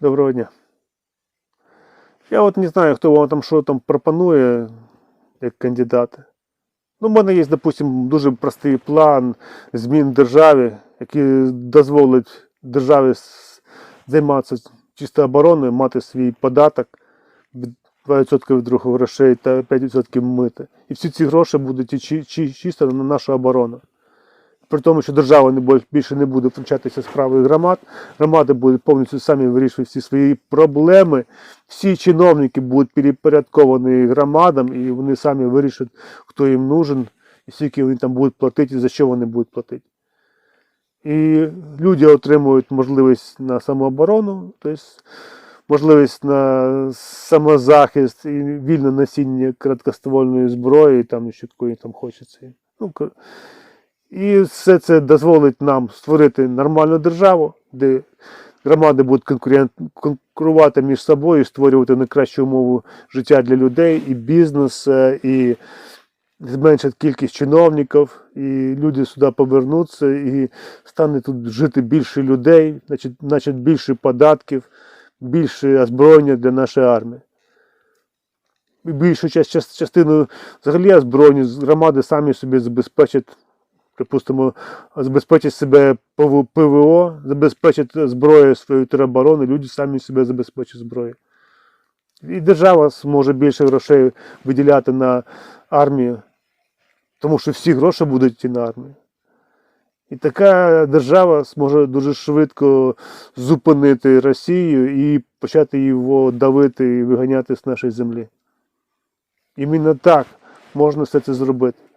Доброго дня. Я от не знаю, хто вам там що там пропонує як кандидати. Ну, в мене є, допустим, дуже простий план змін в державі, який дозволить державі займатися чисто обороною, мати свій податок від 2% від других грошей та 5% мити. І всі ці гроші будуть чи- чи- чисто на нашу оборону. При тому, що держава більше не буде втручатися в справи громад, громади будуть повністю самі вирішувати всі свої проблеми. Всі чиновники будуть перепорядковані громадам, і вони самі вирішать, хто їм нужен, і скільки вони там будуть платити, і за що вони будуть платити. І люди отримують можливість на самооборону, тобто можливість на самозахист і вільне носіння короткоствольної зброї, там ще якої там хочеться. Ну, і все це дозволить нам створити нормальну державу, де громади будуть конкурувати між собою, створювати найкращу умову життя для людей, і бізнес, е, і зменшить кількість чиновників, і люди сюди повернуться, і стане тут жити більше людей, значить, значить більше податків, більше озброєння для нашої армії. І більшу част, част- частину взагалі озброєння громади самі собі забезпечать припустимо, забезпечить себе ПВО, забезпечить зброєю свою тероборони, люди самі себе забезпечать зброєю. І держава зможе більше грошей виділяти на армію, тому що всі гроші будуть йти на армію. І така держава зможе дуже швидко зупинити Росію і почати його давити і виганяти з нашої землі. Іменно так можна все це зробити.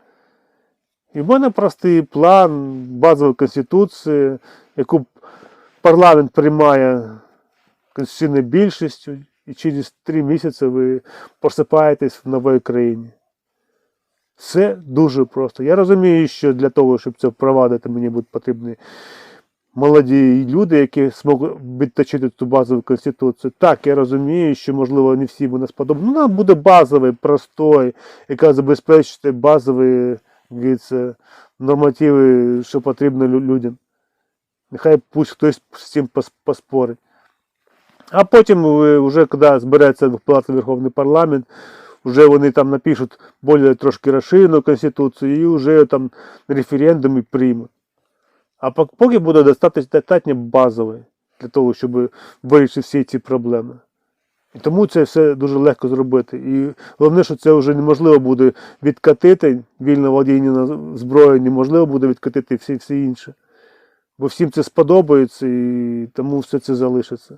І в мене простий план базової конституції, яку парламент приймає конституційною більшістю, і через три місяці ви просипаєтесь в новій країні. Все дуже просто. Я розумію, що для того, щоб це впровадити, мені будуть потрібні молоді люди, які зможуть відточити цю базову конституцію. Так, я розумію, що, можливо, не всі буде сподобати. Ну, вона буде базовий, простой, яка забезпечить базові говориться, нормативи, що потрібно людям. Нехай пусть хтось з цим пос- поспорить. А потім, вже коли збереться Палата Верховний парламент, вже вони там напишуть більш трошки розширену конституцію і вже там на референдумі приймуть. А поки буде достатньо, достатньо базовий для того, щоб вирішити всі ці проблеми. І тому це все дуже легко зробити. І головне, що це вже неможливо буде відкатити, вільне володіння на зброю неможливо буде відкатити всі, всі інше. Бо всім це сподобається і тому все це залишиться.